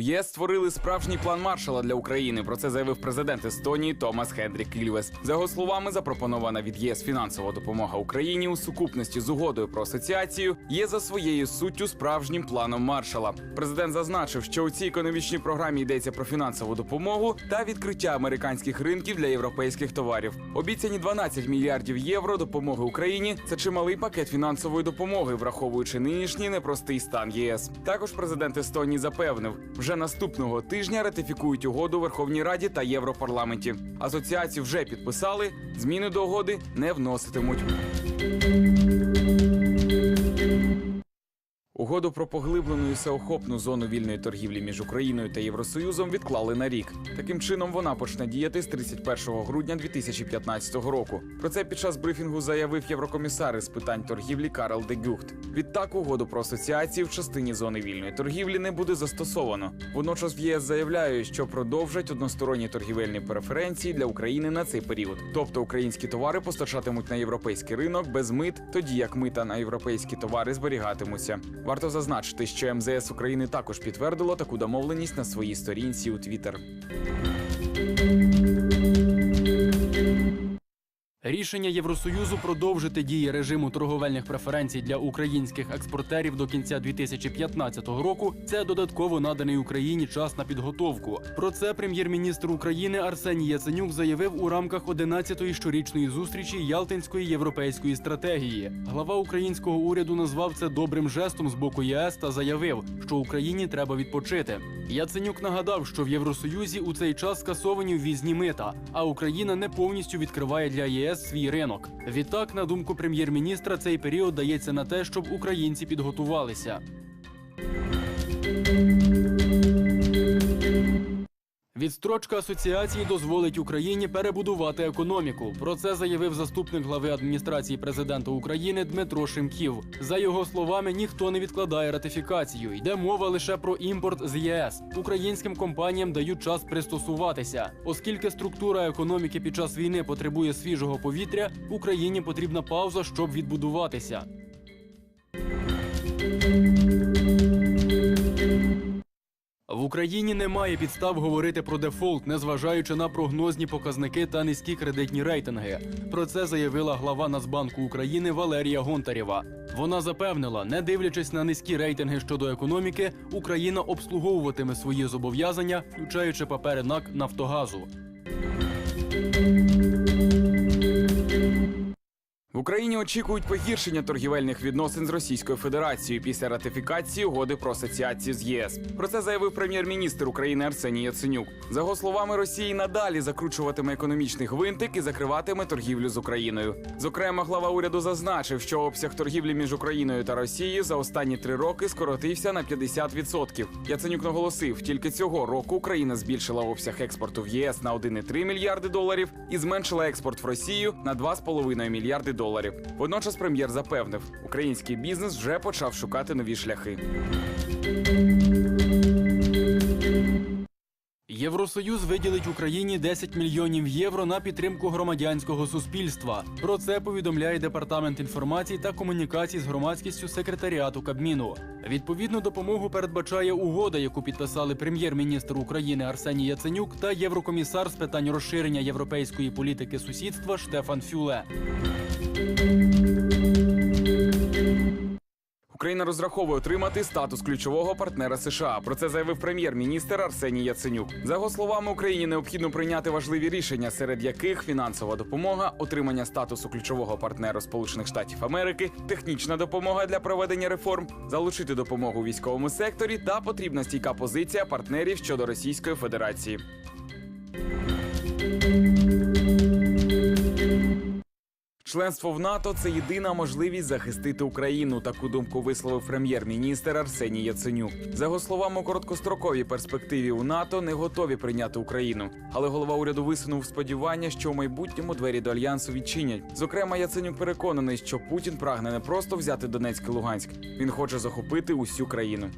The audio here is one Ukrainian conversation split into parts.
ЄС створили справжній план маршала для України. Про це заявив президент Естонії Томас Хендрік Ільвес. За його словами, запропонована від ЄС фінансова допомога Україні у сукупності з угодою про асоціацію є за своєю суттю справжнім планом маршала. Президент зазначив, що у цій економічній програмі йдеться про фінансову допомогу та відкриття американських ринків для європейських товарів. Обіцяні 12 мільярдів євро допомоги Україні це чималий пакет фінансової допомоги, враховуючи нинішній непростий стан ЄС. Також президент Естонії запевнив, вже наступного тижня ратифікують угоду Верховній Раді та Європарламенті. Асоціацію вже підписали, зміни до угоди не вноситимуть. Угоду про поглиблену і всеохопну зону вільної торгівлі між Україною та Євросоюзом відклали на рік. Таким чином вона почне діяти з 31 грудня 2015 року. Про це під час брифінгу заявив єврокомісар із питань торгівлі Карл де Гюхт. Відтак угоду про асоціацію в частині зони вільної торгівлі не буде застосовано. Водночас в ЄС заявляють, що продовжать односторонні торгівельні преференції для України на цей період. Тобто українські товари постачатимуть на європейський ринок без мит, тоді як мита на європейські товари зберігатимуться. Варто зазначити, що МЗС України також підтвердило таку домовленість на своїй сторінці у Твіттер. Рішення Євросоюзу продовжити дії режиму торговельних преференцій для українських експортерів до кінця 2015 року це додатково наданий Україні час на підготовку. Про це прем'єр-міністр України Арсеній Яценюк заявив у рамках 11-ї щорічної зустрічі Ялтинської європейської стратегії. Глава українського уряду назвав це добрим жестом з боку ЄС та заявив, що Україні треба відпочити. Яценюк нагадав, що в Євросоюзі у цей час скасовані ввізні мита, а Україна не повністю відкриває для ЄС свій ринок. Відтак, на думку прем'єр-міністра, цей період дається на те, щоб українці підготувалися. Відстрочка асоціації дозволить Україні перебудувати економіку. Про це заявив заступник глави адміністрації президента України Дмитро Шимків. За його словами, ніхто не відкладає ратифікацію. Йде мова лише про імпорт з ЄС. Українським компаніям дають час пристосуватися, оскільки структура економіки під час війни потребує свіжого повітря. Україні потрібна пауза, щоб відбудуватися. Україні немає підстав говорити про дефолт, незважаючи на прогнозні показники та низькі кредитні рейтинги. Про це заявила глава Нацбанку України Валерія Гонтарєва. Вона запевнила, не дивлячись на низькі рейтинги щодо економіки, Україна обслуговуватиме свої зобов'язання, включаючи папери НАК Нафтогазу. В Україні очікують погіршення торгівельних відносин з Російською Федерацією після ратифікації угоди про асоціацію з ЄС. Про це заявив прем'єр-міністр України Арсеній Яценюк. За його словами, Росія й надалі закручуватиме економічний гвинтик і закриватиме торгівлю з Україною. Зокрема, глава уряду зазначив, що обсяг торгівлі між Україною та Росією за останні три роки скоротився на 50%. Яценюк наголосив, тільки цього року Україна збільшила обсяг експорту в ЄС на 1,3 мільярди доларів і зменшила експорт в Росію на 2,5 мільярди доларів. Водночас прем'єр запевнив, український бізнес вже почав шукати нові шляхи. Євросоюз виділить Україні 10 мільйонів євро на підтримку громадянського суспільства. Про це повідомляє департамент інформації та комунікацій з громадськістю секретаріату Кабміну. Відповідну допомогу передбачає угода, яку підписали прем'єр-міністр України Арсеній Яценюк та єврокомісар з питань розширення європейської політики сусідства Штефан Фюле. Україна розраховує отримати статус ключового партнера США. Про це заявив прем'єр-міністр Арсеній Яценюк. За його словами, Україні необхідно прийняти важливі рішення, серед яких фінансова допомога, отримання статусу ключового партнера Сполучених Штатів Америки, технічна допомога для проведення реформ, залучити допомогу військовому секторі та потрібна стійка позиція партнерів щодо Російської Федерації. Членство в НАТО це єдина можливість захистити Україну. Таку думку висловив прем'єр-міністр Арсеній Яценюк. За його словами, у короткостроковій перспективі у НАТО не готові прийняти Україну. Але голова уряду висунув сподівання, що в майбутньому двері до альянсу відчинять. Зокрема, Яценюк переконаний, що Путін прагне не просто взяти Донецьк і Луганськ, він хоче захопити усю країну.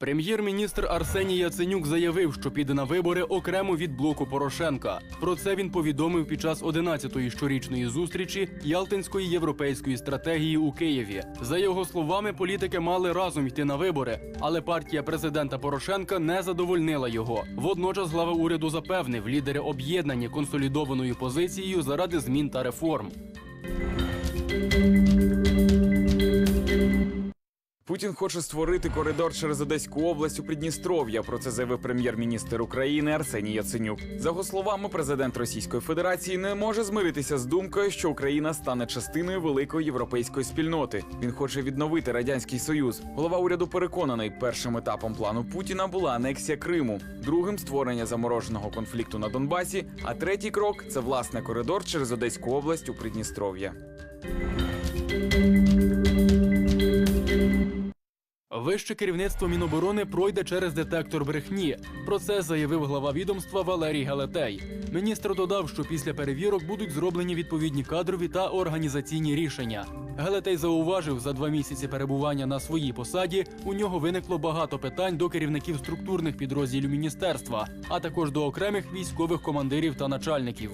Прем'єр-міністр Арсеній Яценюк заявив, що піде на вибори окремо від блоку Порошенка. Про це він повідомив під час 11-ї щорічної зустрічі Ялтинської європейської стратегії у Києві. За його словами, політики мали разом йти на вибори, але партія президента Порошенка не задовольнила його. Водночас глава уряду запевнив, лідери об'єднані консолідованою позицією заради змін та реформ. Путін хоче створити коридор через Одеську область у Придністров'я. Про це заявив прем'єр-міністр України Арсеній Яценюк. За його словами, президент Російської Федерації не може змиритися з думкою, що Україна стане частиною великої європейської спільноти. Він хоче відновити радянський союз. Голова уряду переконаний, першим етапом плану Путіна була анексія Криму, другим створення замороженого конфлікту на Донбасі. А третій крок це власне коридор через Одеську область у Придністров'я. Вище керівництво Міноборони пройде через детектор брехні. Про це заявив глава відомства Валерій Галетей. Міністр додав, що після перевірок будуть зроблені відповідні кадрові та організаційні рішення. Галетей зауважив, за два місяці перебування на своїй посаді у нього виникло багато питань до керівників структурних підрозділів міністерства, а також до окремих військових командирів та начальників.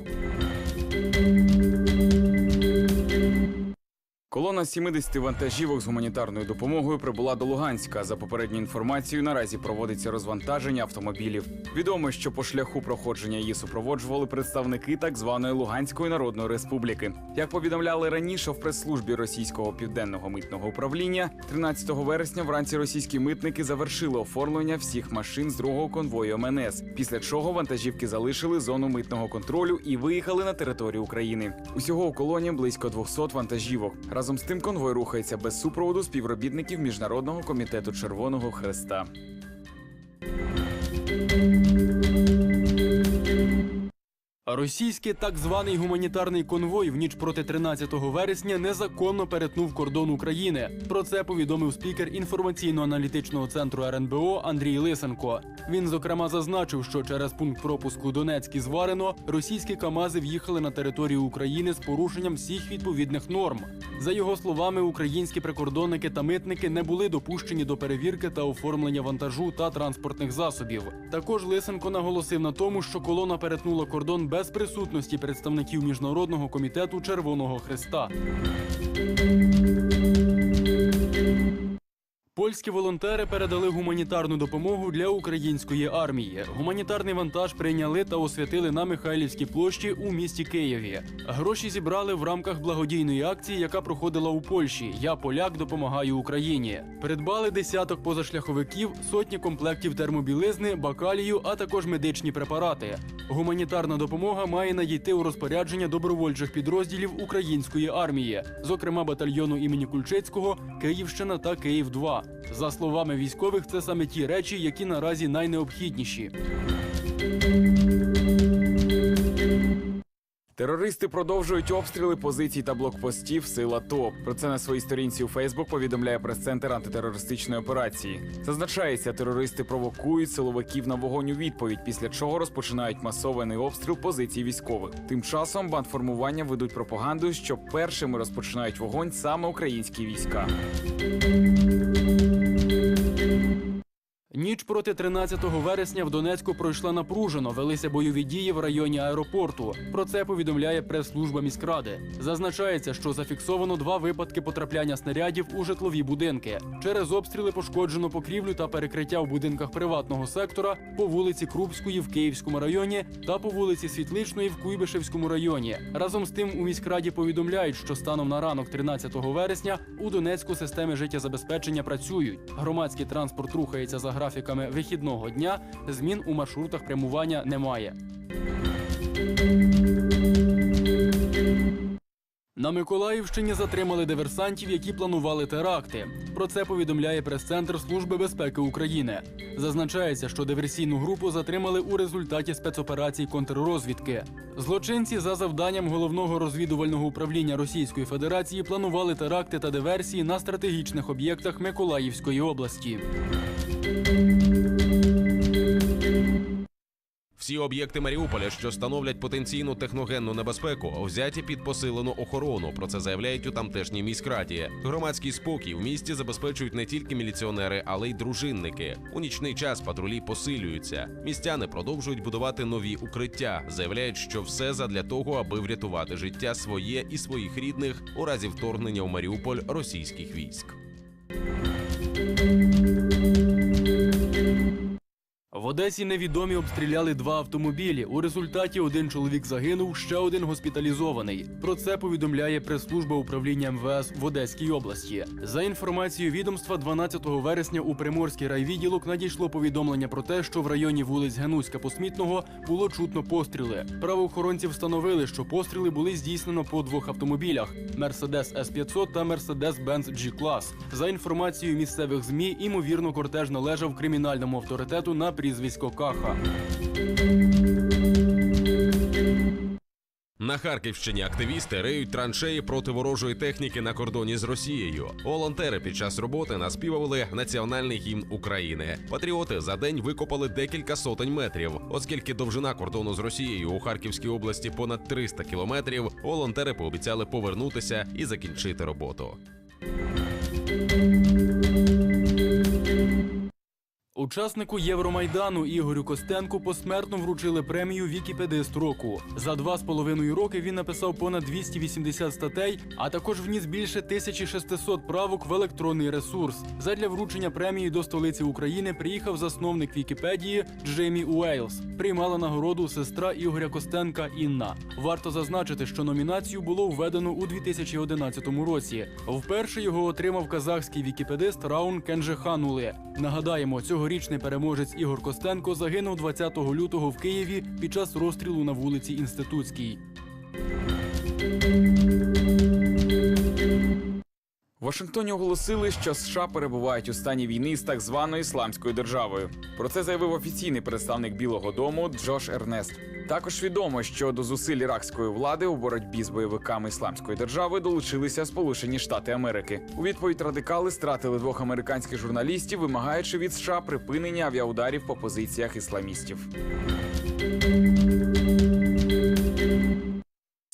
Колона з 70 вантажівок з гуманітарною допомогою прибула до Луганська. За попередньою інформацією, наразі проводиться розвантаження автомобілів. Відомо, що по шляху проходження її супроводжували представники так званої Луганської Народної Республіки. Як повідомляли раніше в прес-службі російського південного митного управління, 13 вересня вранці російські митники завершили оформлення всіх машин з другого конвою МНС. Після чого вантажівки залишили зону митного контролю і виїхали на територію України. Усього у колоні близько 200 вантажівок. Разом з тим конвой рухається без супроводу співробітників Міжнародного комітету Червоного Хреста. Російський так званий гуманітарний конвой в ніч проти 13 вересня незаконно перетнув кордон України. Про це повідомив спікер інформаційно-аналітичного центру РНБО Андрій Лисенко. Він зокрема зазначив, що через пункт пропуску Донецький зварено російські камази в'їхали на територію України з порушенням всіх відповідних норм. За його словами, українські прикордонники та митники не були допущені до перевірки та оформлення вантажу та транспортних засобів. Також Лисенко наголосив на тому, що колона перетнула кордон без присутності представників міжнародного комітету Червоного Христа. Польські волонтери передали гуманітарну допомогу для української армії. Гуманітарний вантаж прийняли та освятили на Михайлівській площі у місті Києві. Гроші зібрали в рамках благодійної акції, яка проходила у Польщі. Я поляк допомагаю Україні. Придбали десяток позашляховиків, сотні комплектів термобілизни, бакалію, а також медичні препарати. Гуманітарна допомога має надійти у розпорядження добровольчих підрозділів української армії, зокрема батальйону імені Кульчицького, Київщина та Київ 2 За словами військових, це саме ті речі, які наразі найнеобхідніші. Терористи продовжують обстріли позицій та блокпостів сил АТО. Про це на своїй сторінці у Фейсбук повідомляє прес-центр антитерористичної операції. Зазначається, терористи провокують силовиків на вогонь у відповідь, після чого розпочинають масований обстріл позицій військових. Тим часом бандформування ведуть пропаганду, що першими розпочинають вогонь саме українські війська. Проти 13 вересня в Донецьку пройшла напружено. Велися бойові дії в районі аеропорту. Про це повідомляє прес-служба міськради. Зазначається, що зафіксовано два випадки потрапляння снарядів у житлові будинки. Через обстріли пошкоджено покрівлю та перекриття в будинках приватного сектора по вулиці Крупської в Київському районі та по вулиці Світличної в Куйбишевському районі. Разом з тим у міськраді повідомляють, що станом на ранок 13 вересня у Донецьку системи життєзабезпечення працюють. Громадський транспорт рухається за графіками вихідного дня. Змін у маршрутах прямування немає. На Миколаївщині затримали диверсантів, які планували теракти. Про це повідомляє прес-центр Служби безпеки України. Зазначається, що диверсійну групу затримали у результаті спецоперацій контррозвідки. Злочинці за завданням головного розвідувального управління Російської Федерації планували теракти та диверсії на стратегічних об'єктах Миколаївської області. Всі об'єкти Маріуполя, що становлять потенційну техногенну небезпеку, взяті під посилену охорону. Про це заявляють у тамтешній міськраді. Громадський спокій в місті забезпечують не тільки міліціонери, але й дружинники. У нічний час патрулі посилюються. Містяни продовжують будувати нові укриття. Заявляють, що все задля того, аби врятувати життя своє і своїх рідних у разі вторгнення у Маріуполь російських військ. Одесі невідомі обстріляли два автомобілі. У результаті один чоловік загинув, ще один госпіталізований. Про це повідомляє прес-служба управління МВС в Одеській області. За інформацією відомства, 12 вересня у Приморський райвідділок надійшло повідомлення про те, що в районі вулиць Генуська Посмітного було чутно постріли. Правоохоронці встановили, що постріли були здійснено по двох автомобілях: Мерседес С-500 та Мерседес Бенц G-Class. За інформацією місцевих змі, імовірно, кортеж належав кримінальному авторитету на прізвисько Каха. На Харківщині активісти риють траншеї проти ворожої техніки на кордоні з Росією. Волонтери під час роботи наспівували національний гімн України. Патріоти за день викопали декілька сотень метрів. Оскільки довжина кордону з Росією у Харківській області понад 300 кілометрів, волонтери пообіцяли повернутися і закінчити роботу. Учаснику Євромайдану Ігорю Костенку посмертно вручили премію Вікіпедист року. За два з половиною роки він написав понад 280 статей, а також вніс більше 1600 правок в електронний ресурс. Задля вручення премії до столиці України приїхав засновник Вікіпедії Джеймі Уейлс. Приймала нагороду сестра Ігоря Костенка Інна. Варто зазначити, що номінацію було введено у 2011 році. Вперше його отримав казахський вікіпедист Раун Кенжеханули. Нагадаємо, цьогорічний переможець Ігор Костенко загинув 20 лютого в Києві під час розстрілу на вулиці Інститутській. Вашингтоні оголосили, що США перебувають у стані війни з так званою ісламською державою. Про це заявив офіційний представник Білого Дому Джош Ернест. Також відомо, що до зусиль іракської влади у боротьбі з бойовиками ісламської держави долучилися Сполучені Штати Америки. У відповідь радикали стратили двох американських журналістів, вимагаючи від США припинення авіаударів по позиціях ісламістів.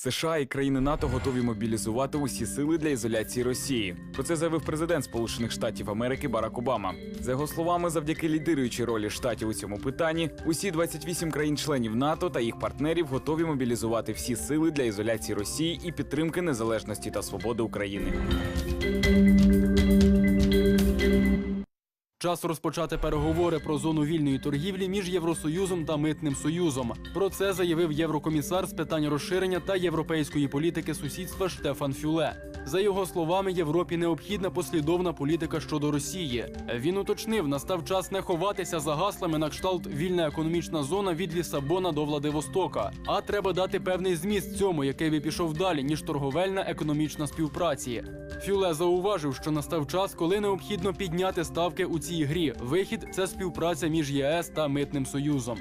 США і країни НАТО готові мобілізувати усі сили для ізоляції Росії. Про це заявив президент Сполучених Штатів Америки Барак Обама. За його словами, завдяки лідируючій ролі штатів у цьому питанні, усі 28 країн-членів НАТО та їх партнерів готові мобілізувати всі сили для ізоляції Росії і підтримки незалежності та свободи України. Час розпочати переговори про зону вільної торгівлі між Євросоюзом та Митним Союзом. Про це заявив єврокомісар з питань розширення та європейської політики сусідства Штефан Фюле. За його словами, Європі необхідна послідовна політика щодо Росії. Він уточнив, настав час не ховатися за гаслами на кшталт вільна економічна зона від Лісабона до Владивостока. А треба дати певний зміст цьому, який би пішов далі, ніж торговельна економічна співпраці. Фюле зауважив, що настав час, коли необхідно підняти ставки у цій грі. Вихід це співпраця між ЄС та Митним Союзом.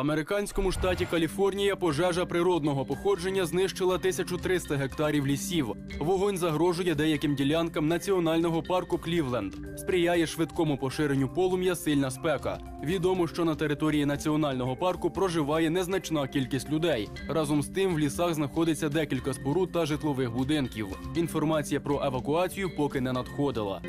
Американському штаті Каліфорнія пожежа природного походження знищила 1300 гектарів лісів. Вогонь загрожує деяким ділянкам національного парку Клівленд. Сприяє швидкому поширенню полум'я сильна спека. Відомо, що на території національного парку проживає незначна кількість людей. Разом з тим в лісах знаходиться декілька споруд та житлових будинків. Інформація про евакуацію поки не надходила.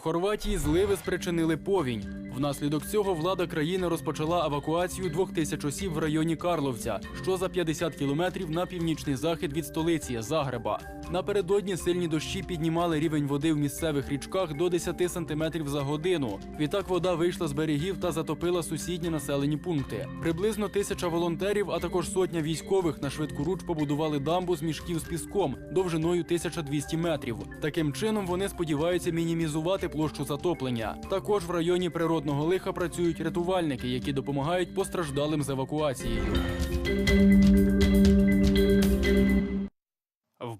Хорватії зливи спричинили повінь. Внаслідок цього влада країни розпочала евакуацію двох тисяч осіб в районі Карловця, що за 50 кілометрів на північний захід від столиці Загреба. Напередодні сильні дощі піднімали рівень води в місцевих річках до 10 сантиметрів за годину. Відтак вода вийшла з берегів та затопила сусідні населені пункти. Приблизно тисяча волонтерів, а також сотня військових на швидкоруч побудували дамбу з мішків з піском довжиною 1200 метрів. Таким чином вони сподіваються мінімізувати площу затоплення. Також в районі природного лиха працюють рятувальники, які допомагають постраждалим з евакуацією.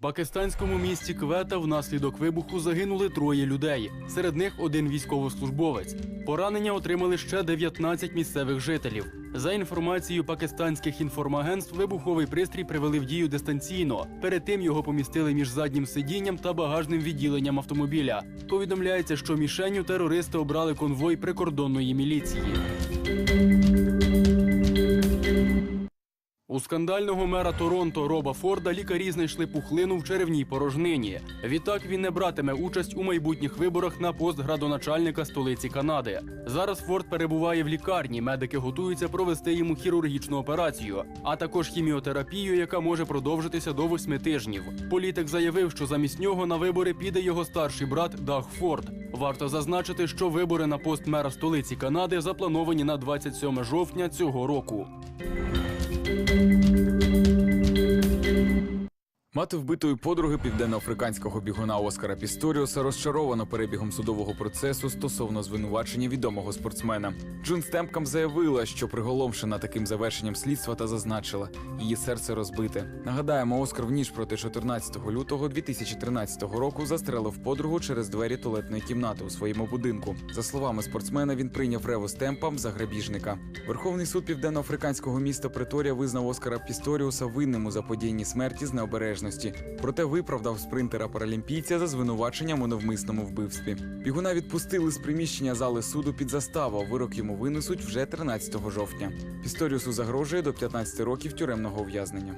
Пакистанському місті Квета внаслідок вибуху загинули троє людей. Серед них один військовослужбовець. Поранення отримали ще 19 місцевих жителів. За інформацією пакистанських інформагентств, вибуховий пристрій привели в дію дистанційно. Перед тим його помістили між заднім сидінням та багажним відділенням автомобіля. Повідомляється, що мішенню терористи обрали конвой прикордонної міліції. Скандального мера Торонто Роба Форда лікарі знайшли пухлину в черевній порожнині. Відтак він не братиме участь у майбутніх виборах на пост градоначальника столиці Канади. Зараз Форд перебуває в лікарні. Медики готуються провести йому хірургічну операцію, а також хіміотерапію, яка може продовжитися до восьми тижнів. Політик заявив, що замість нього на вибори піде його старший брат Даг Форд. Варто зазначити, що вибори на пост мера столиці Канади заплановані на 27 жовтня цього року. Thank you. Мати вбитої подруги південноафриканського бігуна Оскара Пісторіуса розчаровано перебігом судового процесу стосовно звинувачення відомого спортсмена. Джун Стемпкам заявила, що приголомшена таким завершенням слідства та зазначила, її серце розбите. Нагадаємо, Оскар в ніж проти 14 лютого 2013 року застрелив подругу через двері туалетної кімнати у своєму будинку. За словами спортсмена, він прийняв Реву Стемпам за грабіжника. Верховний суд південноафриканського міста Преторія визнав Оскара Пісторіуса винним у заподіянні смерті з необережності. Проте виправдав спринтера паралімпійця за звинуваченням у навмисному вбивстві. Бігуна відпустили з приміщення зали суду під заставу. Вирок йому винесуть вже 13 жовтня. Пісторіусу загрожує до 15 років тюремного ув'язнення.